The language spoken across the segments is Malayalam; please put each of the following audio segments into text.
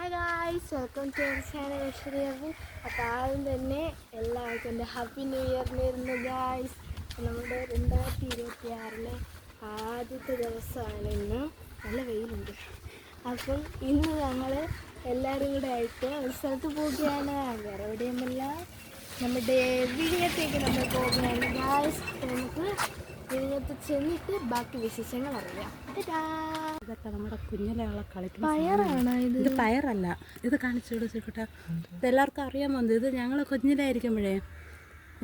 Hi guys welcome to channel ഐശ്വര്യാവും അപ്പോൾ ആദ്യം തന്നെ എല്ലാവർക്കും എന്റെ ഹാപ്പി ന്യൂ ഇയർ നേരുന്നു ഗായ്സ് നമ്മുടെ രണ്ടായിരത്തി ഇരുപത്തി ആറിലെ ആദ്യത്തെ ദിവസമാണ് ഇന്ന്. നല്ല വെയിലുണ്ട്. അപ്പം ഇന്ന് ഞങ്ങൾ എല്ലാവരും കൂടെ ആയിട്ട് ഒരു സ്ഥലത്ത് പോവുകയാണ്. വേറെ എവിടെയുമല്ല. നമ്മുടെ വിഴിഞ്ഞത്തേക്ക് നമ്മൾ പോകുകയാണ് ഗായ്സ് നമുക്ക് വിഴിഞ്ഞത്ത് ചെന്നിട്ട് ബാക്കി വിശേഷങ്ങൾ അറിയാം. ടാ ഇതൊക്കെ നമ്മുടെ കുഞ്ഞിലുള്ള കളിക്കുന്ന പയറാണ് ഇത്? ഇത് പയറല്ല. ഇത് കാണിച്ചു കൊടുത്തിട്ട് ഇത് എല്ലാവർക്കും അറിയാൻ പോകുന്നത് ഇത് ഞങ്ങൾ കുഞ്ഞിലായിരിക്കുമ്പോഴേ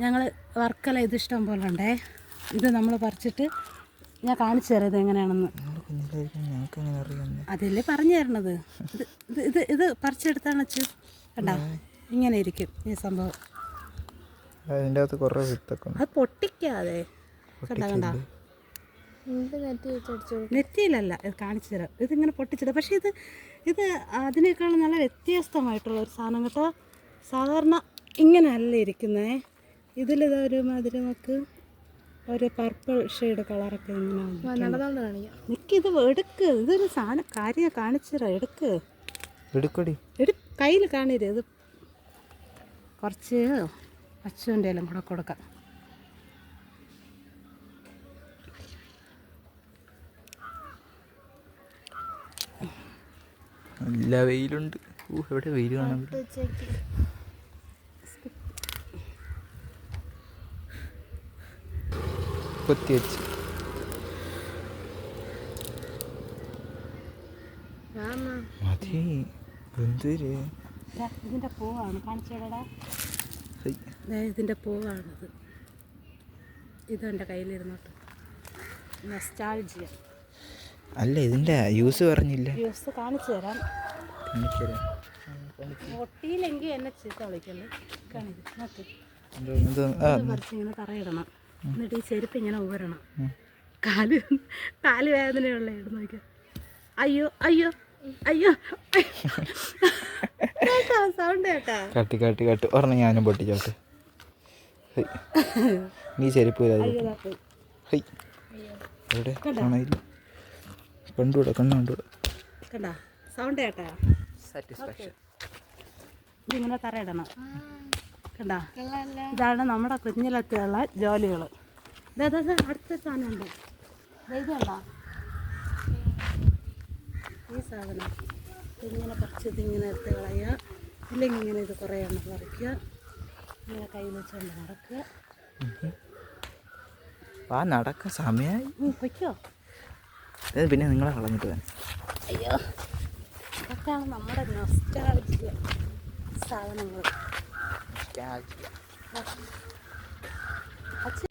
ഞങ്ങൾ വർക്കല ഇത് ഇഷ്ടം പോലെ ഉണ്ടേ ഇത് നമ്മൾ പറിച്ചിട്ട് ഞാൻ കാണിച്ചു തരാം ഇത് എങ്ങനെയാണെന്ന്. അതല്ലേ പറഞ്ഞു തരണത്. ഇത് ഇത് ഇത് പറിച്ചെടുത്താണ് വെച്ച് കണ്ടാ? ഇങ്ങനെ ഇരിക്കും ഈ സംഭവം. അതിന്റെ അകത്ത് കുറേ വിത്തൊക്കെ അത് പൊട്ടിക്കാതെ. കണ്ട കണ്ട ഇത് നെറ്റിയിലല്ല ഇത് കാണിച്ചു തരാം. ഇതിങ്ങനെ പൊട്ടിച്ചത് പക്ഷേ ഇത് ഇത് അതിനേക്കാളും നല്ല വ്യത്യസ്തമായിട്ടുള്ള ഒരു സാധനം കേട്ടോ. സാധാരണ ഇങ്ങനെയല്ല ഇരിക്കുന്നേ. ഇതിലിത് ഒരുമാതിരി നമുക്ക് ഒരു പർപ്പിൾ ഷെയ്ഡ് കളറൊക്കെ ഇങ്ങനെ കാണിക്കാം. നിനക്കിത് എടുക്ക്. ഇതൊരു സാധനം കാര്യം കാണിച്ചു തരാം. എടുക്ക്. എടുക്കടി. എടു കയ്യിൽ കാണരുത് ഇത് കുറച്ച് അച്ഛന്റെ എല്ലാം കൂടെ കൊടുക്കാം. നല്ല വെയിലുണ്ട്. ഊ എവിടെ വെയിൽ കാണാൻ കൊത്തി വെച്ച്. മതി. എന്തൊരു? പൂവാണ്. കാണിച്ചോടാ ഇതിന്റെ പൂവാണിത്. ഇതെന്റെ കയ്യിലിരുന്നോട്ട്. നസ്റ്റാൾജിയ. അല്ല ഇതിന്റെ യൂസ് പറഞ്ഞില്ല? യൂസ് കാണിച്ചു തരാം. എനിക്കറിയാം ഒട്ടിയിലെങ്കിൽ എന്നെ ചീത്ത വിളിക്കല്ലേ? കാണിച്ചു ഇങ്ങനെ തറയിടണം. എന്നിട്ട് ഈ ചെരുപ്പ് ഇങ്ങനെ ഊരണം. കാൽ കാൽ വേദനയുള്ള ഇടുന്ന നോക്കിയ. അയ്യോ അയ്യോ അയ്യോ. സൗണ്ട് കേട്ടാ? കാട്ടി കാട്ടി കാട്ടി. ഒരെണ്ണം ഞാനും പൊട്ടിച്ചോട്ടെ നീ ചെരുപ്പ് വരാതെ ഹൈ. എവിടെ? കാണാനില്ല. കണ്ടുകൂടാ കണ്ണു കണ്ടുകൂടെ കണ്ടാ? സൗണ്ട് കേട്ടാ? സാറ്റിസ്ഫാക്ഷൻ ഇതിങ്ങനെ തറയിടണം. കണ്ടാ? ഇതാണ് നമ്മുടെ കുഞ്ഞിലൊക്കെയുള്ള ജോലികൾ അടുത്ത സാധനമുണ്ട്. ദേ ഇത് കണ്ടാ? ഈ സാധനം. ഇങ്ങനെ കുറച്ച് ഇതിങ്ങനെ എടുത്ത് കളയുക. ഇല്ലെങ്കിൽ ഇങ്ങനെ ഇത് കുറേ എണ്ണം പറിക്കുക. ഇങ്ങനെ കയ്യിൽ വെച്ചുകൊണ്ട് നടക്കുക. ആ നടക്കാൻ സമയമായി പൊയ്ക്കോ? പിന്നെ നിങ്ങളെ കളഞ്ഞിട്ട് വേണം അയ്യോ. ഇതൊക്കെയാണ് നമ്മുടെ നൊസ്റ്റാൾജിയ സാധനങ്ങൾ.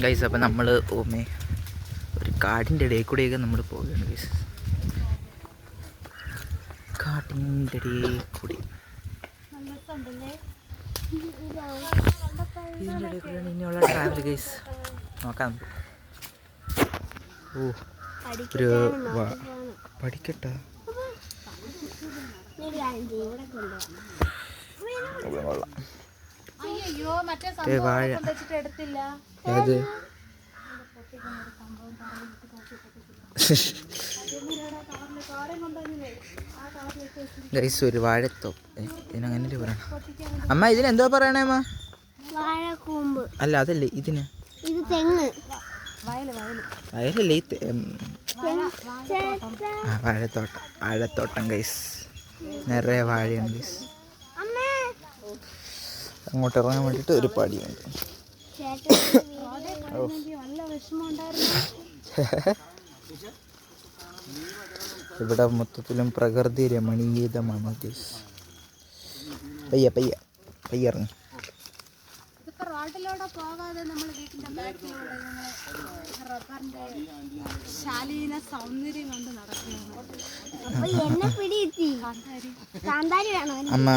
ഗൈസ് അപ്പം നമ്മൾ ഓമേ ഒരു കാടിന്റെ ഇടയിൽ കൂടെയൊക്കെ നമ്മൾ പോവുകയാണ് ഗൈസ് കാട്ടിന്റെ ഇടയിൽ കൂടി ഇതിന്റെ ഇടയിൽ കൂടെയാണ് ഇനിയുള്ള ട്രാവൽ ഗൈസ് നോക്കാം. ഓ. ഒരു പഠിക്കട്ട വാഴ. എടുത്തില്ല. ഏത്? ഗൈസ് ഒരു വാഴത്തോപ്പ്. ഇതിനങ്ങനെ പറയണം? അമ്മ ഇതിനെന്തോ പറയണേ അമ്മ? വാഴക്കൂമ്പ്. അല്ല അതല്ലേ ഇതിന്? ഇത് തെങ്ങ്. വയലല്ലേ ആ വാഴത്തോട്ടം. വാഴത്തോട്ടം ഗൈസ് നിറയെ വാഴയാണ് ഗൈസ് അങ്ങോട്ട് ഇറങ്ങാൻ വേണ്ടിട്ട് ഒരു പടിയുണ്ട്. ഇവിടെ മൊത്തത്തിലും പ്രകൃതി രമണീയതമാണ് ഗൈസ് പയ്യ പയ്യ. പയ്യ ഇറങ്ങി. ഇപ്പൊ റോഡിലൂടെ പോകാതെ നമ്മൾ വീട്ടിന്റെ ബാക്കിലൂടെ റബ്ബറിന്റെ ശാലീന സൗന്ദര്യം കൊണ്ട് വേണോ അമ്മ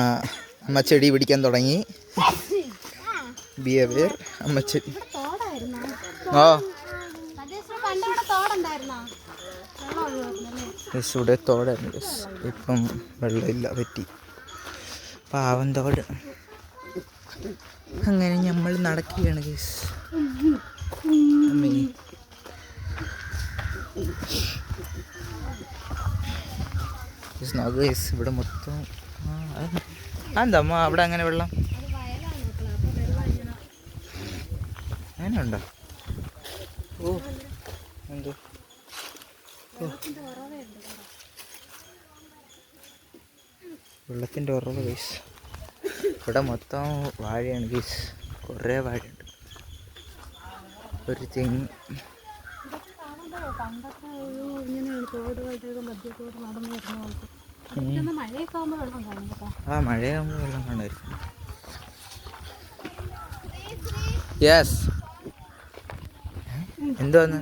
അമ്മ ചെടി പിടിക്കാൻ തുടങ്ങി. ബിഹേവിയർ അമ്മ ചെടി ഓ ഇവിടെ തോടായിരുന്നു. ഇപ്പം വെള്ളമില്ല പറ്റി പാവം തോട്. അങ്ങനെ നമ്മൾ നടക്കുകയാണ് സ്നോ ഗൈസ് ഇവിടെ മൊത്തം എന്താ അവിടെ അങ്ങനെ വെള്ളം? അങ്ങനെ ഉണ്ടോ ഓ എന്തോ? വെള്ളത്തിന്റെ. ഉറവ് ഗൈസ്. ഇവിടെ മൊത്തം വാഴയാണ് ഗീസ് കുറേ വാഴയുണ്ട്. ഒരു തെങ്ങ്. ആ മഴയാകുമ്പോൾ വെള്ളം കാണുമായിരിക്കും. യെസ് എന്തോന്ന്.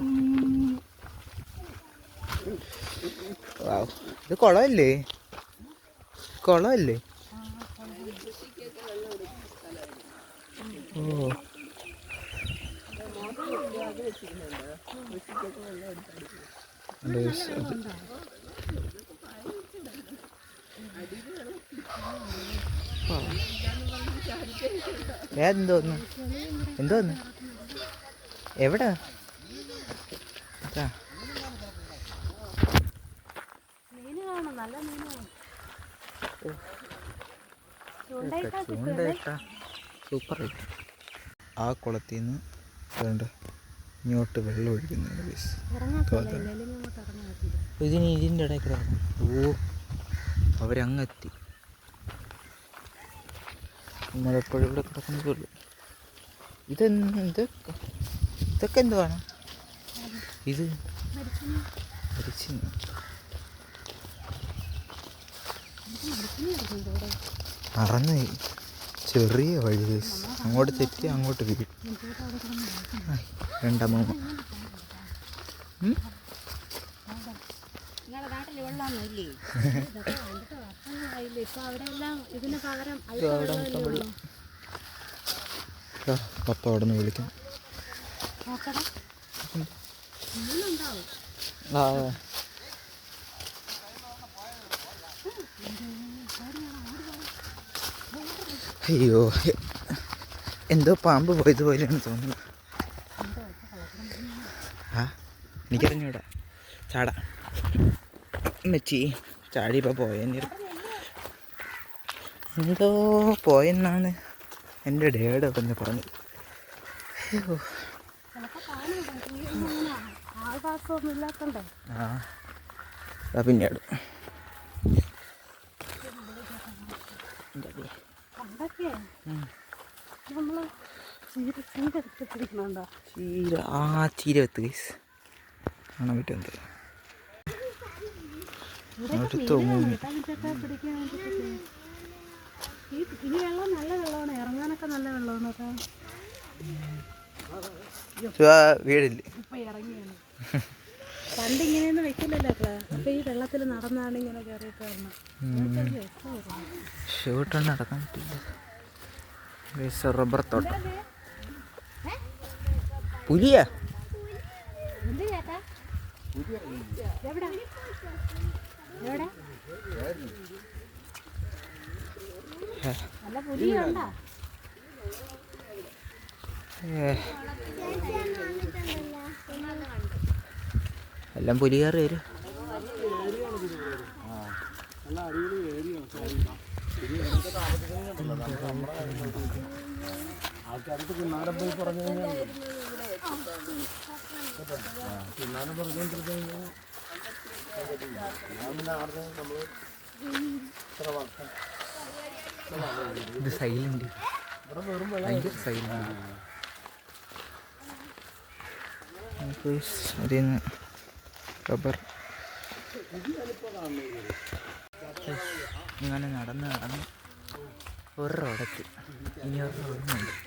ഇത് കുളമല്ലേ? കുളമല്ലേ ഓ ഉണ്ട് guys, അത്. എന്തോന്ന്? എന്തോന്ന്? എവിടെ? സൂപ്പർ മീന് ആ കുളത്തിൽ നിന്ന് വേണ്ട ഇങ്ങോട്ട് വെള്ളം ഒഴിക്കുന്നുണ്ട് ബീസ് ഇതിന് ഇതിന്റെ ഇടയിൽ കൂടെ. ഓ അവരങ്ങെത്തി. നമ്മളെപ്പോഴും ഇവിടെ കിടക്കുന്നതുള്ളൂ ഇതെന്ത് ഇതൊക്കെ ഇതൊക്കെ എന്തുവാണ്? ഇത് മരിച്ചിന്. മറന്നു പോയി. ചെറിയ വഴി guys. അങ്ങോട്ട് തെറ്റി അങ്ങോട്ട് വീഴും. രണ്ടാം മൂന്ന്. പപ്പ അവിടെ നിന്ന് വിളിക്കാം. ആ. അയ്യോ എന്തോ പാമ്പ് പോയത് പോലെയാണ് തോന്നുന്നത് ആ എനിക്കറിഞ്ഞൂടാ. ചാടാ. മെച്ചി ചാടി ഇപ്പോൾ പോയെന്ന് എന്തോ പോയെന്നാണ് എന്റെ ഡേഡ് ഒന്ന് പറഞ്ഞത് ആ പിന്നെ പണ്ടൊക്കെ നമ്മൾ ചീര ചീര എടുത്ത് പിടിക്കണുണ്ടോ ചീര. ആ ചീര വെത്ത് ഗൈസ് കാണാൻ പറ്റുന്നത് അടുത്ത മൂന്ന്. ഇതൊക്കെ പിടിക്കാൻ വേണ്ടിയിട്ട് ഈ ഈ വെള്ളം നല്ല വെള്ളമാണ്. ഇറങ്ങാനൊക്കെ നല്ല വെള്ളമാണ് കേട്ടോ. ആ വീടില്ല? ഇപ്പൊ ഇറങ്ങിയാണ്. പണ്ട് ഇങ്ങനെയൊന്നും വെക്കില്ലല്ലോ അക്കളെ അപ്പൊ ഈ വെള്ളത്തിൽ നടന്നാണ് ഇങ്ങനെ കയറിയൊക്കെ വരണം. ഷൂട്ടൊന്നും നടക്കാൻ പറ്റില്ല. റബ്ബർ തോട്ടം. പുലിയാ? എല്ലാം പുലി എവിടെ എവിടെ ആൾക്കാർക്ക് നല്ല പോയി പറഞ്ഞു എല്ലാം പുലിയാറ് സൈലന്റ് ഇത് സൈലന്റ് ഭയങ്കര സൈലന്റ് അതിൽ നിന്ന് റബ്ബർ ഇങ്ങനെ നടന്ന് നടന്ന് ഒരു റോഡെത്തി ഇനി ഒരു റോഡുണ്ട് ഒരോട്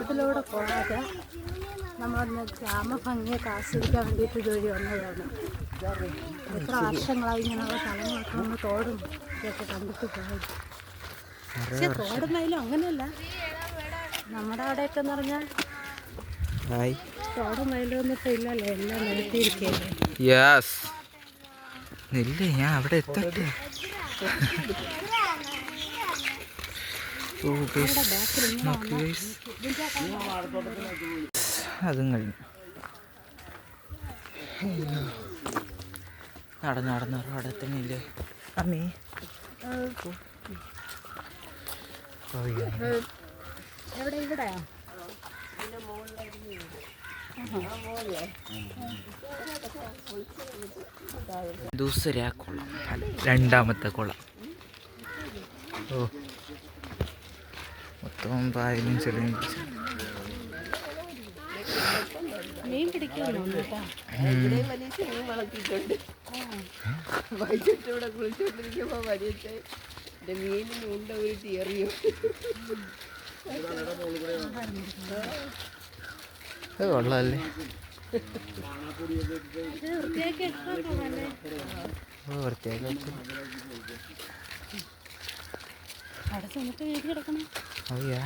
റോഡിലൂടെ പോകാതെ നമ്മളൊന്ന് ഗ്രാമഭംഗിയൊക്കെ ആസ്വദിക്കാൻ വേണ്ടിയിട്ട് ഇതുവഴി വന്നതാണ്. എത്ര വർഷങ്ങളായി ഇങ്ങനെയുള്ള സ്ഥലങ്ങളൊക്കെ ഒന്ന് തോടും ഇതൊക്കെ കണ്ടിട്ട് പോയത്. പക്ഷെ തോടുന്നതിലും അങ്ങനെയല്ല. നമ്മുടെ അവിടെയൊക്കെ എന്ന് പറഞ്ഞാൽ ഹായ്. തോടുമയിലും ഒന്നും ഇപ്പം ഇല്ലല്ലോ. എല്ലാം നിരത്തിയിരിക്കുകയല്ലേ യെസ് ഇല്ല? ഞാൻ അവിടെ എത്തട്ടെ? നോക്ക് guys. അതും കഴിഞ്ഞു. നടന്ന് നടന്ന് അവിടെ എത്തണില്ലേ അമ്മേ. ദൂസരാ കുളം. രണ്ടാമത്തെ കുളം. ഓ. മൊത്തം പായലും ചെളിയും. മീൻ വൈകിട്ട് ഇവിടെ കുളിച്ചോണ്ടിരിക്കുമ്പോ വലിയത്തെ എന്റെ മീനിന് ഉണ്ട ഒരു തിയറിയും കൊള്ളാല്ലേ വൃത്തിയാക്കി അവിടെ സമയത്ത് വീട്ടിൽ കിടക്കണം. അയ്യാ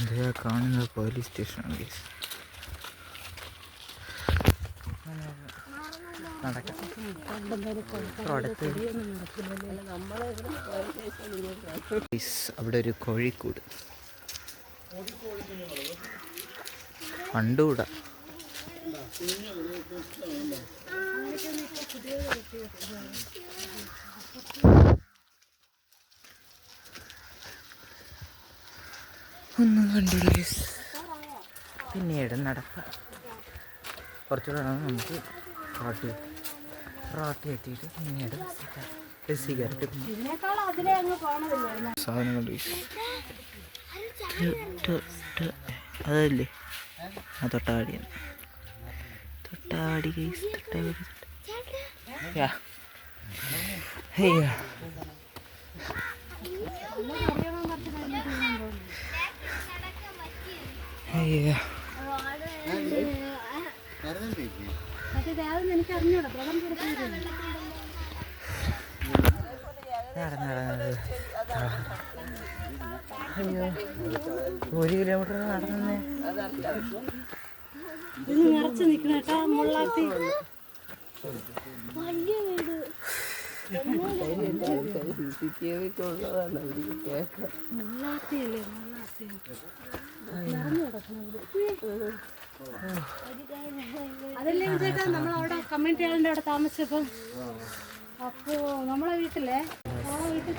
എന്താ കാണുന്നത് പോലീസ് സ്റ്റേഷനാണ് ഗേസ് നടക്കാം അവിടെ ഒരു കോഴിക്കൂട്. കണ്ടുകൂടാ ഒന്നും കണ്ടില്ല. പിന്നീട് നടക്കാം. കുറച്ചുകൂടെ നമുക്ക് റോട്ടി റോട്ടി എത്തിയിട്ട് പിന്നീട് സിഗരറ്റ് സാധനം കണ്ടു അതല്ലേ? ആ തൊട്ടാടിയാണ്. തൊട്ടാടി ഗൈസ് തൊട്ടാടി. യാ അയ്യോ അയ്യോ പക്ഷേ ഇത് യാതൊന്നും എനിക്ക് അറിഞ്ഞൂടാ പ്രകടനം കൊടുക്കുന്നില്ല നടന്നത് അയ്യോ. ഒരു കിലോമീറ്റർ നടന്നേ. നിറച്ച് മുള്ളാത്തി വലിയ മുള്ളാത്തി സി സി ടി വി ഒക്കെ ഉള്ളതാണ് അവർക്ക് കേൾക്കാം അതല്ലേ ചേട്ടാ നമ്മളവിടെ കമ്മ്യൂണിറ്റി ഹാളിന്റെ അവിടെ താമസിച്ചപ്പം അപ്പോ നമ്മളെ വീട്ടിലെ വീട്ടിൽ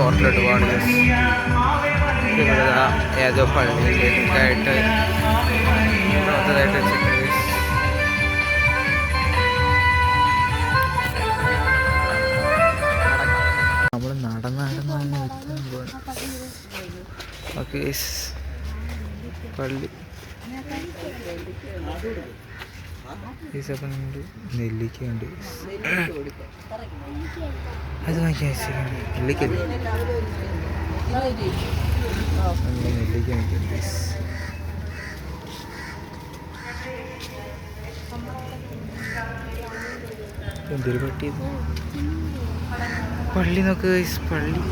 വിഴിഞ്ഞം പോർട്ടിലോട്ട് പോകണം ഏതോ പള്ളിയിലേക്കായിട്ട് പുറത്തതായിട്ട് നമ്മൾ നടന്ന് നടന്ന് തന്നെ എത്താൻ ഓക്കെ പള്ളി. അപ്പം നമ്മൾ നെല്ലിക്കയുണ്ട് അത് വാങ്ങിക്കാൻ നെല്ലിക്കല്ലേ നെല്ലിക്ക എന്തൊരു പട്ടി? പള്ളി നോക്ക് പള്ളി.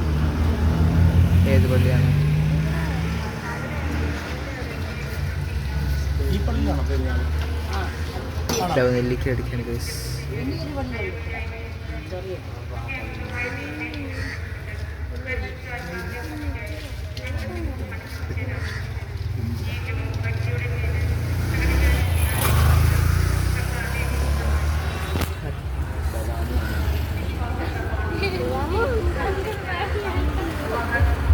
ഏത് പള്ളിയാണ്? ലവ് നെല്ലിക്ക അടിക്കാണ് ഗൈസ്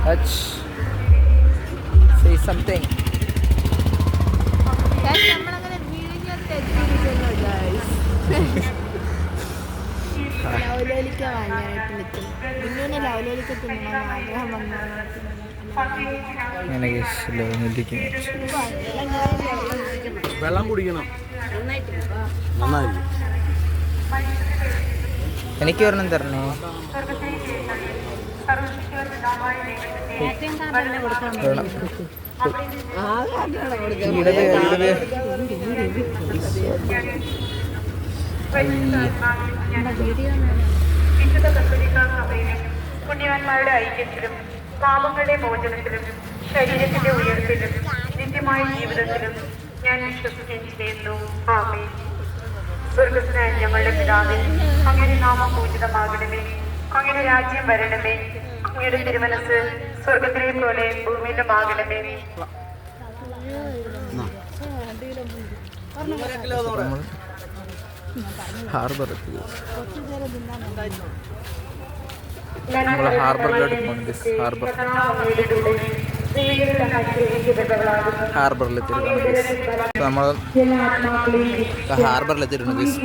Let's say something. അങ്ങനെ വെള്ളം കുടിക്കണം. നന്നായിരിക്കും എനിക്ക് ഒരെണ്ണം തരണേ? പുണ്യവാന്മാരുടെ ഐക്യത്തിലും പാപങ്ങളുടെ മോചനത്തിലും ശരീരത്തിന്റെ ഉയർത്തിലും നിത്യമായ ജീവിതത്തിലും ഞാൻ ചെയ്യുന്നു ആമേ സ്വർഗസ്നായ ഞങ്ങളുടെ പിതാവേ അങ്ങനെ നാമം പൂജിതമാകണമേ. അങ്ങനെ രാജ്യം വരണമേ. അങ്ങയുടെ തിരുമനസ് സ്വർഗത്തിലെ പോലെ ഭൂമിയിലും ആകണമേ ഹാർബർ എത്തി നമ്മൾ ഹാർബറിലോട്ട് പോകുന്നുണ്ട് ഹാർബർ. ഹാർബറിൽ എത്തിയിട്ടുണ്ട് നമ്മൾ ഹാർബറിൽ എത്തിയിട്ടുണ്ട് ഗൈസ്.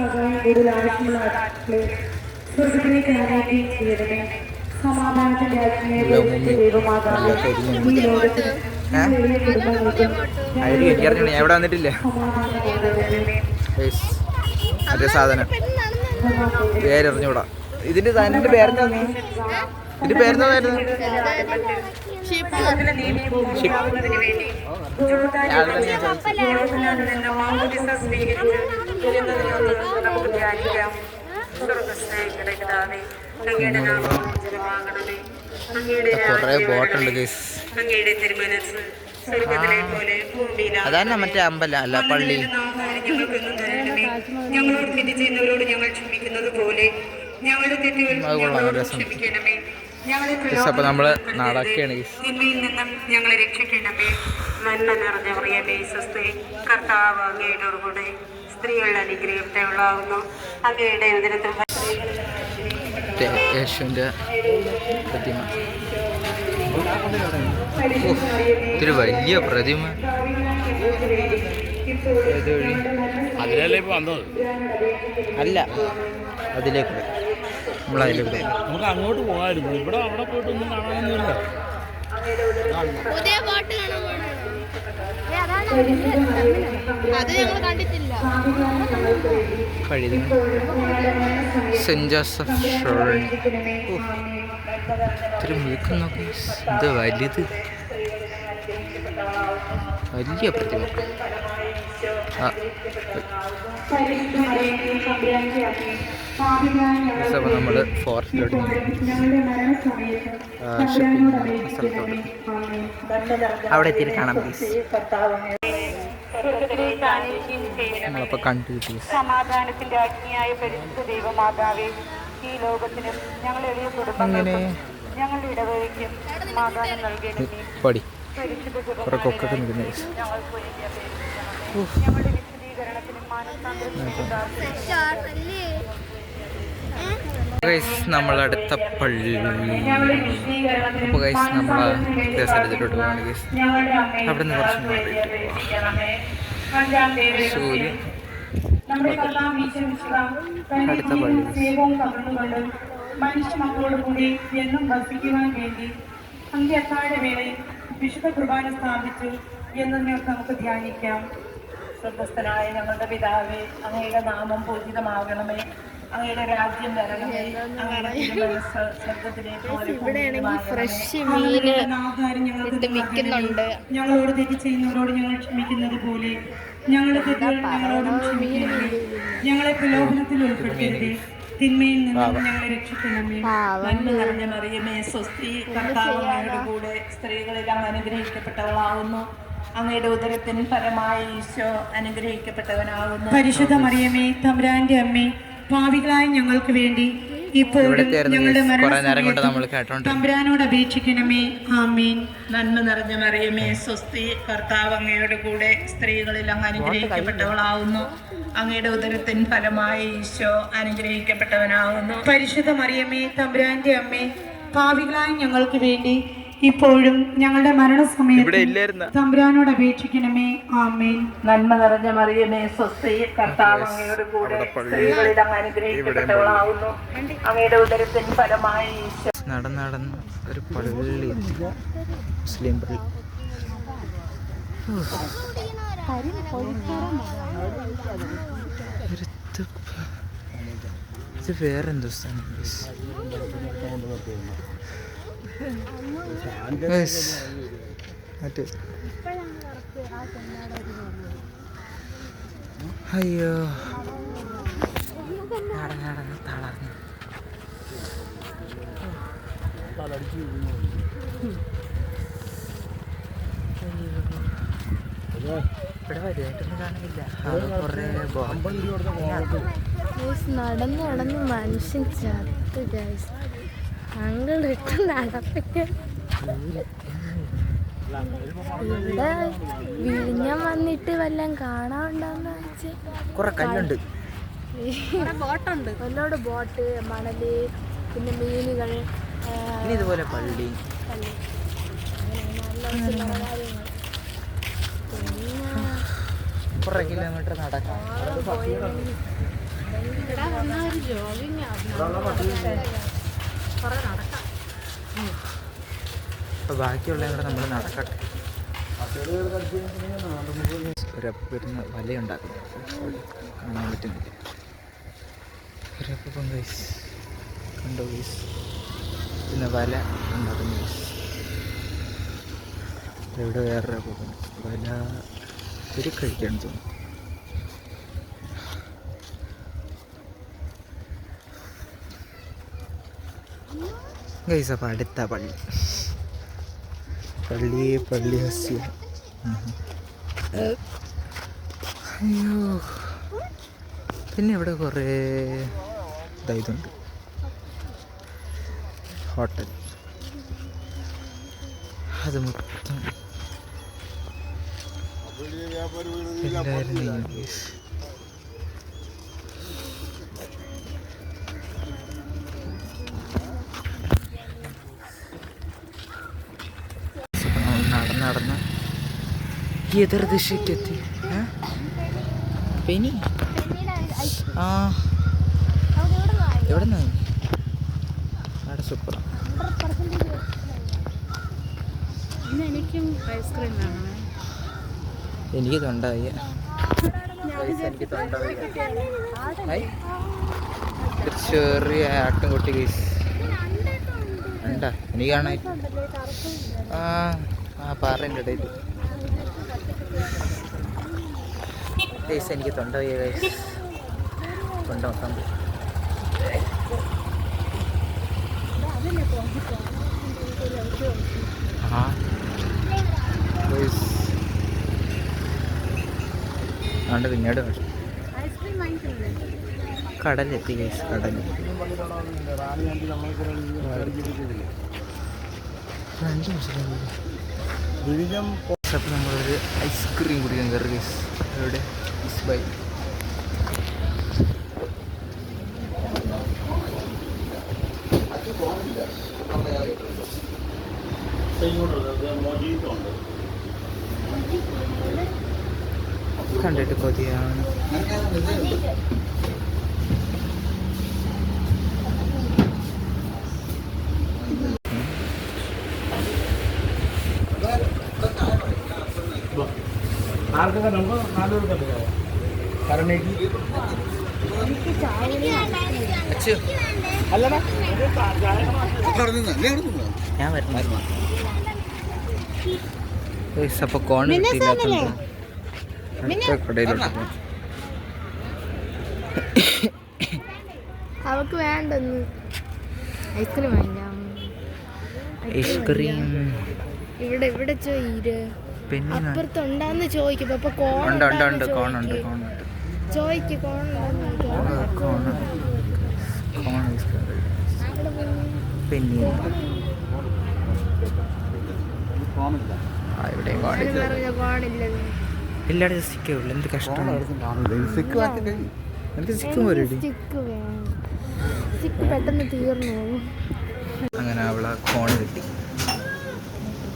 ആയിരിക്കും എനിക്കറിഞ്ഞില്ല ഞാൻ ഇവിടെ വന്നിട്ടില്ല? മറ്റേ സാധനം. പേരറിഞ്ഞൂടാ. ഇതിന്റെ സാധനത്തിന്റെ പേരെന്താ? ഇതിന്റെ പേരെന്തായിരുന്നു നമുക്ക് ധ്യാനിക്കാം കൊറേ ബോട്ടുണ്ട്. ഗൈസ്. ഭൂമിയിലാണ് അതാണ് മറ്റേ അമ്പല അല്ല പള്ളി. ഞങ്ങളോട് ചെയ്യുന്നവരോട് ഞങ്ങൾ ക്ഷമിക്കുന്നത് പോലെ അത് കൊള്ളാം, രസം. ക്ഷമിക്കണമേ. ഞങ്ങളെ ഗൈസ് അപ്പൊ നമ്മൾ നടക്കുകയാണ് ഗൈസ് തിന്മയിൽ നിന്നും ഞങ്ങളെ രക്ഷിക്കണമേ. നന്മ നിറഞ്ഞ പ്രിയമേ സ്വസ്തി കർത്താവ് അങ്ങയുടെ കൂടെ സ്ത്രീകൾ അനുഗ്രഹത്തെയുള്ളാകുന്നു അങ്ങയുടെ ഉദരത്തിൽ മറ്റേ യേശുവിന്റെ പ്രതിമ. ഇതൊരു വലിയ പ്രതിമ. അതിലല്ലേ വന്നത്? അല്ല അതിലേക്കൂടെ. നമ്മൾ നമുക്ക് അങ്ങോട്ട് പോകാമായിരുന്നു. ഇവിടെ അവിടെ പോയിട്ടൊന്നും കാണാനൊന്നുമില്ല. പുതിയ പാട്ട് കാണാൻ പോകണം അത് ഞങ്ങൾ കണ്ടിട്ടില്ല. കഴുതി സെന്റ് ജോസഫ് ഇത്തിരി മൂക്കം നോക്കി ഇത് വലുത് വലിയ പ്രതിമ. അപ്പോൾ നമ്മൾ ഫോറസ്റ്റിലോട്ട് അവിടെ എത്തിയിട്ട് കാണാം പ്ലീസ് നമ്മളപ്പോൾ കണ്ടു പ്ലീസ് സമാധാനത്തിന്റെ അഗ്നിയായ പരിശുദ്ധ ദൈവമാതാവേ ഈ ലോകത്തിനും ഞങ്ങൾ എളിയ കുടുംബങ്ങൾക്കും ഞങ്ങളുടെ ഇടവകയ്ക്കും സമാധാനം നൽകണമേ. കുറെ കൊക്കൊക്കെ നിൽക്കുന്ന ഗൈസ് നമ്മളടുത്ത പള്ളി. അപ്പോൾ ഗൈസ് നമ്മൾ സ്ഥലത്തിലോട്ട് പോകണം ഗൈസ്. അവിടെ നിന്ന് കുറച്ച് മുകളിലോട്ട് സൂര്യൻ അടുത്ത പള്ളി മനുഷ്യ മക്കളോട് കൂടി എന്നും വസിക്കുവാൻ വേണ്ടി അന്ത്യത്താഴ വേളയിൽ വിശുദ്ധ കുർബാന സ്ഥാപിച്ചു എന്ന് നിങ്ങൾക്ക് നമുക്ക് ധ്യാനിക്കാം. സ്വർഗസ്ഥനായ ഞങ്ങളുടെ പിതാവേ അങ്ങയുടെ നാമം പൂജിതമാകണമേ. അങ്ങയുടെ രാജ്യം വരണമേ. ഞങ്ങൾക്ക് ഞങ്ങളോട് തെറ്റ് ചെയ്യുന്നവരോട് ഞങ്ങൾ ക്ഷമിക്കുന്നത് പോലെ. ഞങ്ങളുടെ തെറ്റുകൾ ഞങ്ങളോടും ക്ഷമിക്കുന്നത് ഞങ്ങളെ പ്രലോഭനത്തിൽ ഉൾപ്പെടുത്തരുതേ. തിന്മയിൽ നിന്നും ഞങ്ങളെ രക്ഷിക്കണമേ നന്മ നിറഞ്ഞ മറിയമേ സ്വസ്തി കർത്താവ് അങ്ങയുടെ കൂടെ സ്ത്രീകളെല്ലാം അനുഗ്രഹിക്കപ്പെട്ടവളാവുന്നു. അങ്ങയുടെ ഉദരത്തിന് ഫലമായി ഈശോ അനുഗ്രഹിക്കപ്പെട്ടവനാകുന്നു പരിശുദ്ധ മറിയമേ തമ്പുരാന്റെ അമ്മേ ഭാവികളായ ഞങ്ങൾക്ക് വേണ്ടി ഇപ്പോഴും ഞങ്ങളുടെ മരണസമയത്തും തമ്പുരാനോട് അപേക്ഷിക്കണമേ. ആമീൻ. നന്മ നിറഞ്ഞ മറിയമേ സ്വസ്തി കർത്താവ് അങ്ങയുടെ കൂടെ സ്ത്രീകളിൽ അങ്ങ് അനുഗ്രഹിക്കപ്പെട്ടവളാവുന്നു. അങ്ങയുടെ ഉദരത്തിൻ ഫലമായി ഈശോ അനുഗ്രഹിക്കപ്പെട്ടവനാവുന്നു. പരിശുദ്ധ മറിയമേ തമ്പുരാന്റെ അമ്മേ ഭാവികളായി ഞങ്ങൾക്ക് വേണ്ടി ഇപ്പോഴും ഞങ്ങളുടെ മരണസമയത്ത് തമ്പുരാനോട് അപേക്ഷിക്കണമേ. ആമേൻ. നന്മ നിറഞ്ഞ മറിയമേ സ്വസ്തി കർത്താവ് അങ്ങയുടെ കൂടെ സ്ത്രീകളിൽ അങ്ങ് അനുഗ്രഹിക്കപ്പെട്ടവളാവുന്നു. അങ്ങയുടെ ഉദരത്തിൻ ഫലമായി നടന്ന് നടന്ന് ഒരു പള്ളി. മുസ്ലിം പള്ളി. ഇത് വേറെന്തോ സ്ഥലം അയ്യോ. നടന്ന് തളർന്നു ഇവിടെ വലുതായിട്ടൊന്നും കാണില്ല അത് കുറേ നടന്ന് നടന്ന് മനുഷ്യൻ ചത്ത് ഗൈസ് നടപ്പിക്ക ഇവിടെ വിഴിഞ്ഞം വന്നിട്ട് വല്ലതും കാണാനുണ്ടോന്ന് വെച്ച് കുറെ കല്ലുണ്ട്. ബോട്ടുണ്ട്. ഒരുപാട് ബോട്ട് മണൽ പിന്നെ മീനുകൾ ഇതുപോലെ പള്ളി. കല്ല്. കിലോമീറ്റർ നടക്കാം. നടക്കാം. അപ്പൊ ബാക്കിയുള്ള കൂടെ നമ്മൾ നടക്കട്ടെ. ഒരപ്പ വരുന്ന വലയുണ്ടാക്കുന്നു കാണാൻ പറ്റുന്നില്ല. ഒരപ്പം ഗൈസ് കണ്ടു ഗൈസ് പിന്നെ വല ഉണ്ടാക്കുന്നു ഗൈസ് ഇവിടെ വേറൊരു അപ്പം വല ഒരു കഴിക്കാൻ തോന്നുന്നു. ഗൈസ് അപ്പോൾ അടുത്ത പള്ളി. പള്ളി പള്ളി ഹസ്യ. അയ്യോ. പിന്നെ ഇവിടെ കുറേ ഇതായതുണ്ട് ഹോട്ടൽ. അത് മൊത്തം. എല്ലാവരും നീങ്ങും guys. അപ്പൊ നമ്മൾ നടന്ന് നടന്ന് എതിർ ദിശയ്ക്കെത്തി ഏ? പെനി ആ. എവിടെ നിന്ന് അവിടെ സൂപ്പറാണ് എനിക്കും തൊണ്ടായി എനിക്ക് തൊണ്ടായി ചെറിയ കേസ് ഉണ്ടാ എനിക്ക് കാണാൻ ആ ആ പാറേന്റെ ഇടയിൽ കേസ് എനിക്ക് തൊണ്ടായി ഗൈസ്. തൊണ്ട മൊത്തം. ആ അതുകൊണ്ട് പിന്നീട് കടലെത്തി ഗൈസ് കടൽ രണ്ട് അപ്പം നമ്മളൊരു ഐസ്ക്രീം കുടിക്കാൻ കയറി ഗൈസ് അവിടെ ബൈ കണ്ടിട്ട് കൊതിയാണ്. ആർക്കൊക്കെ നമ്മൾ നാലുപേർക്കല്ലേ കരണേക്ക് അച്ചു അല്ലടാ. ഞാൻ വരുന്നു ഗൈസ് അപ്പോൾ കോൺ അവക്ക് വേണ്ടെന്ന്. ഐസ്ക്രീം വാങ്ങിക്കാം. ഐസ്ക്രീം ഇവിടെ ഇവിടെ ചോയിര് പിന്നെ അപ്പുറത്തുണ്ടാന്ന് ചോദിക്കും അപ്പൊ കോൺ ഉണ്ട് ഉണ്ട് ഉണ്ട് കോണുണ്ട് കോണുണ്ട് ചോദിക്ക്. കോൺ കോൺ കോൺ ഐസ്ക്രീം പിന്നെ ആ ഇവിടെയും കോണില്ല പറഞ്ഞ കോണില്ലത് എല്ലായിടത്തും സിക്കേ ഉള്ളൂ. എന്ത് കഷ്ടമാണ്. എനിക്ക് സിക്കും പെട്ടെന്ന് തീർന്നു അങ്ങനെ അവളെ കോൺ കിട്ടി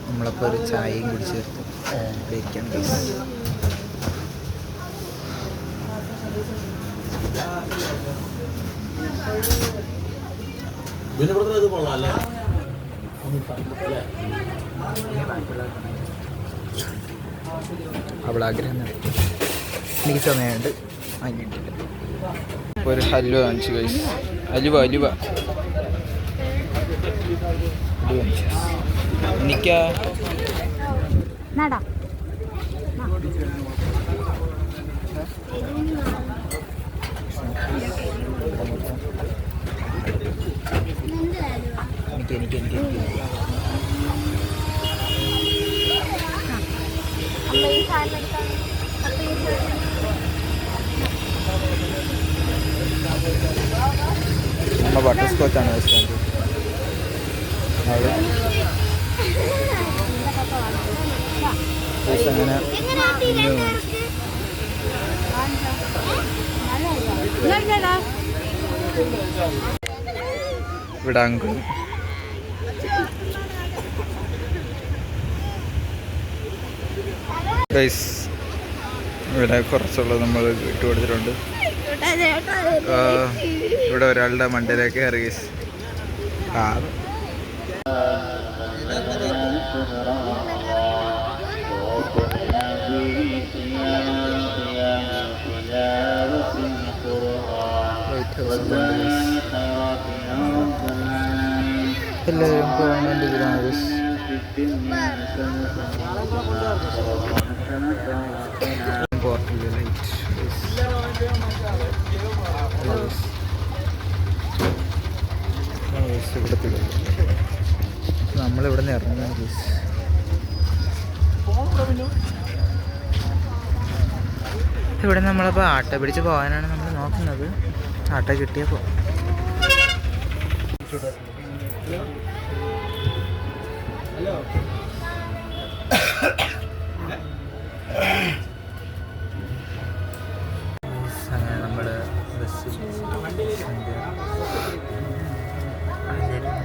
നമ്മളപ്പോൾ ഒരു ചായയും കുടിച്ച് ഇവിടെ പിന്നെ ഇവിടുത്തെ ഇത് കൊള്ളാം അല്ലേ? അവൾ ആഗ്രഹം എനിക്ക് സമയമുണ്ട്. വാങ്ങിയിട്ടില്ല. ഒരു ഹലുവ വാങ്ങിച്ചു കഴിച്ചു അലുവ അലുവ അലുവ എനിക്കാ 那的 ഇവിടെ ഗൈസ് ഇവിടെ കുറച്ചുള്ളത് നമ്മൾ ഇട്ട് കൊടുത്തിട്ടുണ്ട്. ഇവിടെ ഒരാളുടെ മണ്ടയിലേക്ക് കയറി ഗൈസ്. ഹൗസ് ഉണ്ട് ഗൈസ് എല്ലാവരും ഗവൺമെന്റ് ഗ്രാമീസ് നമ്മളിവിടെ നിന്ന് ഇറങ്ങുകയാണ് ഗൈസ് ഇവിടെ നമ്മളിപ്പോൾ ആട്ട പിടിച്ച് പോകാനാണ് നമ്മൾ നോക്കുന്നത്. ആട്ട കിട്ടിയപ്പോൾ അങ്ങനെ നമ്മൾ ബസ്സിൽ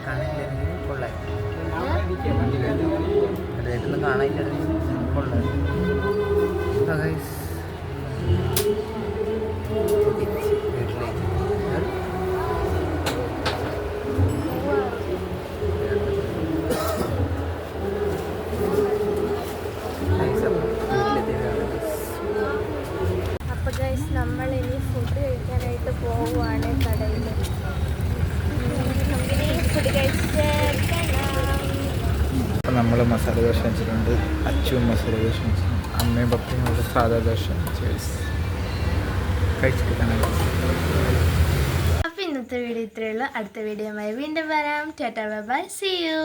കാണില്ലായിരുന്നെങ്കിൽ കൊള്ളാം അതായിട്ടൊന്നും കാണാനില്ലായിരുന്നെങ്കിൽ കൊള്ളാം So guys, okay, വീട്ടിലേക്ക് Guys, അപ്പോൾ വീട്ടിലെത്തിയതാണ് guys. അപ്പൊ ഗൈസ് നമ്മൾ ഇനി ഫുഡ് കഴിക്കാനായിട്ട് പോവുകയാണ് കടയിൽ നമുക്കിനി ഫുഡ് കഴിച്ചേക്കണം അപ്പം നമ്മൾ മസാല ദോശ വെച്ചിട്ടുണ്ട് അച്ചുവും മസാല ദോശ വെച്ചിട്ടുണ്ട് അമ്മയും പപ്പയും ഇവിടെ സാധാ ദോശ അപ്പൊ ഇന്നത്തെ വീഡിയോ ഇത്രയേ ഉള്ളൂ അടുത്ത വീഡിയോയുമായി വീണ്ടും വരാം ടാറ്റാ ബൈ സി യു